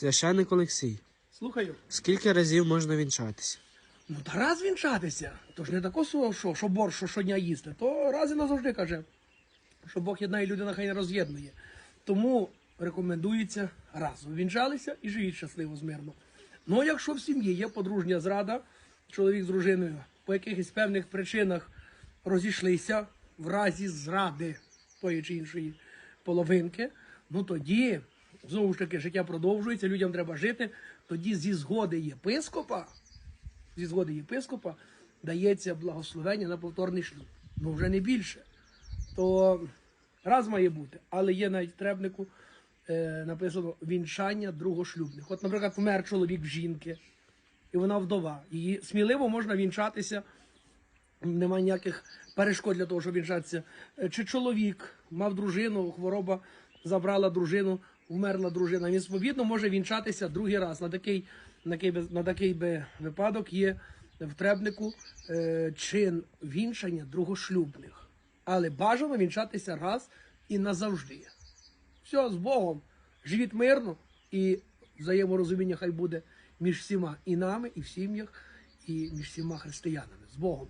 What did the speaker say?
Священник Олексій, Слухаю. скільки разів можна вінчатися? Ну, та раз вінчатися. То ж не тако, що, що, борщ, що щодня їсти, то раз і назавжди каже, що Бог єднає людина, хай не роз'єднує. Тому рекомендується раз. Вінчалися і живіть щасливо, змирно. Ну, а якщо в сім'ї є подружня зрада, чоловік з дружиною по якихось певних причинах розійшлися в разі зради тої чи іншої половинки, ну тоді знову ж таки життя продовжується, людям треба жити. Тоді зі згоди єпископа зі згоди єпископа дається благословення на повторний шлюб. Ну вже не більше. То раз має бути, але є навіть в требнику е, написано вінчання другошлюбних. От, наприклад, вмер чоловік в жінки, і вона вдова. Її сміливо можна вінчатися. Немає ніяких перешкод для того, щоб вінчатися. Е, Чи чоловік мав дружину, хвороба забрала дружину, вмерла дружина. Він свобідно може вінчатися другий раз. На такий, на такий, на такий би випадок є в требнику е, чин вінчання другошлюбних. Але бажано вінчатися раз і назавжди. Все, з Богом. Живіть мирно і взаєморозуміння хай буде між всіма і нами, і в сім'ях, і між всіма християнами. З Богом.